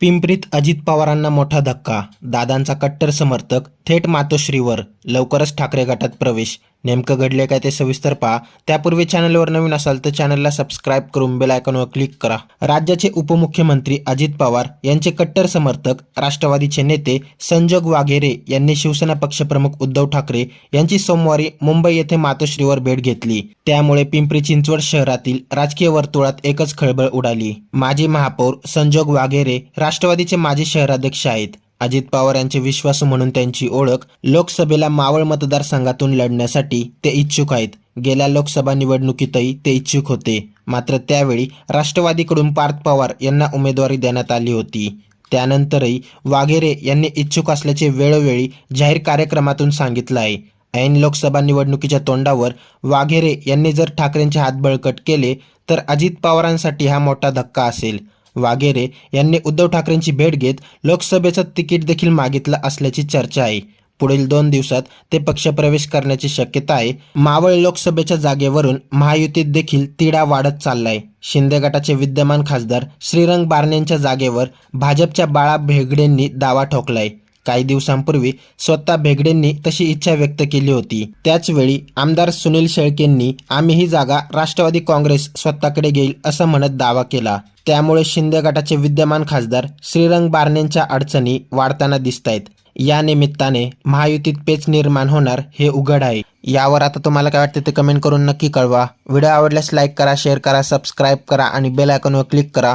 पिंपरीत अजित पवारांना मोठा धक्का दादांचा कट्टर समर्थक थेट मातोश्रीवर लवकरच ठाकरे गटात प्रवेश नेमकं घडले काय ते सविस्तर पहा. त्यापूर्वी चॅनलवर नवीन असाल तर चॅनलला सबस्क्राईब करून बेल आयकॉनवर क्लिक करा. राज्याचे उपमुख्यमंत्री अजित पवार यांचे कट्टर समर्थक राष्ट्रवादीचे नेते संजोग वाघेरे यांनी शिवसेना पक्षप्रमुख उद्धव ठाकरे यांची सोमवारी मुंबई येथे मातोश्रीवर भेट घेतली. त्यामुळे पिंपरी चिंचवड शहरातील राजकीय वर्तुळात एकच खळबळ उडाली. माजी महापौर संजोग वाघेरे राष्ट्रवादीचे माजी शहराध्यक्ष आहेत. अजित पवार यांचे विश्वासू म्हणून त्यांची ओळख लोकसभेला मावळ मतदारसंघातून लढण्यासाठी ते इच्छुक आहेत. गेल्या लोकसभा निवडणुकीतही ते इच्छुक होते. मात्र त्यावेळी राष्ट्रवादीकडून पार्थ पवार यांना उमेदवारी देण्यात आली होती. त्यानंतरही वाघेरे यांनी इच्छुक असल्याचे वेळोवेळी जाहीर कार्यक्रमातून सांगितलं आहे. ऐन लोकसभा निवडणुकीच्या तोंडावर वाघेरे यांनी जर ठाकरेंचे हात बळकट केले तर अजित पवारांसाठी हा मोठा धक्का असेल. वाघेरे यांनी उद्धव ठाकरेंची भेट घेत लोकसभेचं तिकीट देखील मागितलं असल्याची चर्चा आहे. पुढील दोन दिवसात ते पक्षप्रवेश करण्याची शक्यता आहे. मावळ लोकसभेच्या जागेवरून महायुतीत देखील तिढा वाढत चाललाय. शिंदे गटाचे विद्यमान खासदार श्रीरंग बारणेंच्या जागेवर भाजपच्या बाळा भेगडेंनी दावा ठोकलाय. काही दिवसांपूर्वी स्वतः भेगडेंनी तशी इच्छा व्यक्त केली होती. त्याचवेळी आमदार सुनील शेळकेंनी आम्ही ही जागा राष्ट्रवादी काँग्रेस स्वतःकडे घेईल असं म्हणत दावा केला. त्यामुळे शिंदे गटाचे विद्यमान खासदार श्रीरंग बारणेंच्या अडचणी वाढताना दिसत आहेत या निमित्ताने महायुतीत पेच निर्माण होणार हे उघड आहे. यावर आता तुम्हाला काय वाटते ते कमेंट करून नक्की कळवा. व्हिडिओ आवडल्यास लाईक करा शेअर करा सबस्क्राईब करा आणि बेल आयकॉनवर क्लिक करा.